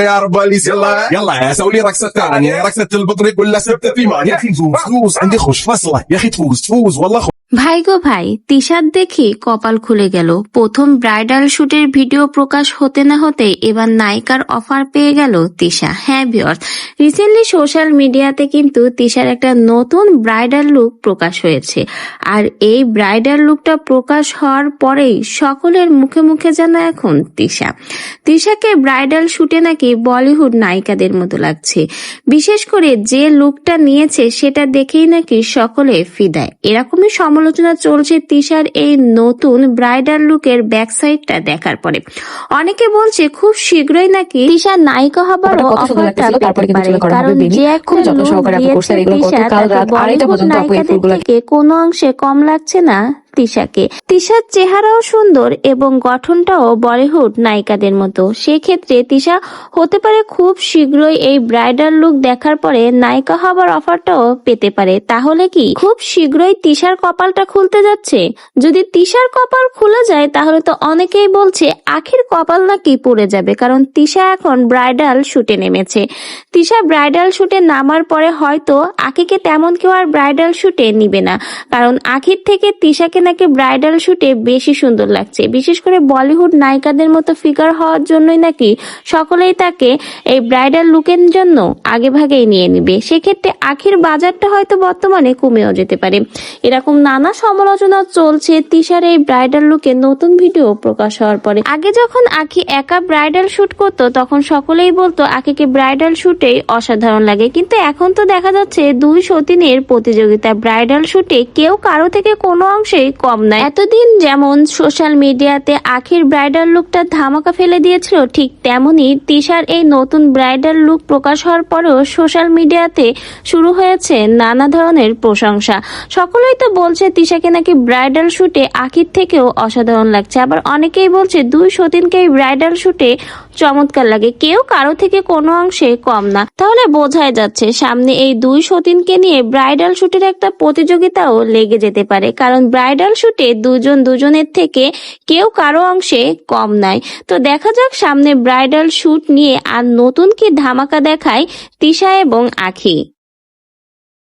يا رب أليس يلا يلا سوي لي رقصة ثانية. رقصة البطريق كلها ثابته في مان يا أخي فوز فوز عندي خوش فصله يا أخي تفوز تفوز. والله ভাই গো ভাই, তিশার দেখি কপাল খুলে গেল। প্রথম ব্রাইডাল শুটের ভিডিও প্রকাশ হতে না হতে এবার নায়িকার অফার পেয়ে গেল তিশা। হ্যাঁ বিয়র রিসেন্টলি সোশ্যাল মিডিয়াতে কিন্তু তিশার একটা নতুন ব্রাইডাল লুক প্রকাশ হয়েছে। আর এই ব্রাইডাল লুকটা প্রকাশ হওয়ার পরেই সকলের মুখে মুখে যেন এখন তিশা। তিশাকে ব্রাইডাল শুটে নাকি বলিউড নায়িকাদের মতো লাগছে। বিশেষ করে যে লুকটা নিয়েছে সেটা দেখেই নাকি সকলে ফিদায়। এরকমই সমালোচনা চলছে তিশার এই নতুন ব্রাইডাল লুকের ব্যাক সাইডটা দেখার পরে। অনেকে বলছে খুব শীঘ্রই নাকি তিশা নায়িকা হবার অফারটা পেতে পারে। কারণ যে একটা দিয়েছে তিশা বলিউড নায়িকাদের থেকে কোনো অংশে কম লাগছে না। তিশাকে তিশার চেহারাও সুন্দর এবং গঠনটাও বলিউড নায়িকাদের মতো। সেক্ষেত্রে তিশা হতে পারে খুব শীঘ্রই এই ব্রাইডাল লুক দেখার পরে নায়িকা হবার অফারটাও পেতে পারে। তাহলে কি? খুব শীঘ্রই তিশার কপালটা খুলতে যাচ্ছে? যদি তিশার কপাল খুলে যায়, তাহলে তো অনেকেই বলছে আখির কপাল নাকি পড়ে যাবে, কারণ তিশা এখন ব্রাইডাল শুটে নেমেছে। তিশা ব্রাইডাল শুটে নামার পরে হয়তো আখিকে তেমন কেউ আর ব্রাইডাল শুটে নিবে না, কারণ আখির থেকে তিশাকে নাকি ব্রাইডাল শুটে বেশি সুন্দর লাগছে। বিশেষ করে বলিউড নায়িকাদের মতো ফিগার হওয়ার জন্যই নাকি সকলেই তাকে এই ব্রাইডাল লুকের জন্য আগে ভাগেই নিয়ে নিবে। সেক্ষেত্রে আখির বাজারটা হয়তো বর্তমানে কমেও যেতে পারে। এরকম নানা সমালোচনা চলছে তিশার এই ব্রাইডাল লুকে নতুন ভিডিও প্রকাশ হওয়ার পরে। আগে যখন আখি একা ব্রাইডাল শুট করতো, তখন সকলেই বলতো আখিকে ব্রাইডাল শুটে অসাধারণ লাগে। কিন্তু এখন তো দেখা যাচ্ছে দুই সতীনের প্রতিযোগিতা ব্রাইডাল শুটে কেউ কারও থেকে কোনো অংশেই কম নয় এতদিন যেমন সোশ্যাল মিডিয়াতে আখির ব্রাইডাল লুকটা ধামাকা ফেলে দিয়েছিল, ঠিক তেমনি তিশার এই নতুন ব্রাইডাল লুক প্রকাশ হওয়ার পরেও সোশ্যাল মিডিয়াতে শুরু হয়েছে নানা ধরনের প্রশংসা। সকলেই তো বলছে তিশাকে নাকি ব্রাইডাল শুটে আখির থেকেও অসাধারণ লাগছে। আবার অনেকেই বলছে দুই সতীনকে ব্রাইডাল শুটে চমৎকার লাগে। কেউ কারও থেকে কোনো অংশে কম না। তাহলে বোঝাই যাচ্ছে, সামনে এই দুই সতীনকে নিয়ে ব্রাইডাল শুটের একটা প্রতিযোগিতাও লেগে যেতে পারে। কারণ ব্রাইডাল শুটে দুজন দুজনের থেকে কেউ কারও অংশে কম নাই। তো দেখা যাক সামনে ব্রাইডাল শুট নিয়ে আর নতুন কি ধামাকা দেখায় তিশা এবং আখি।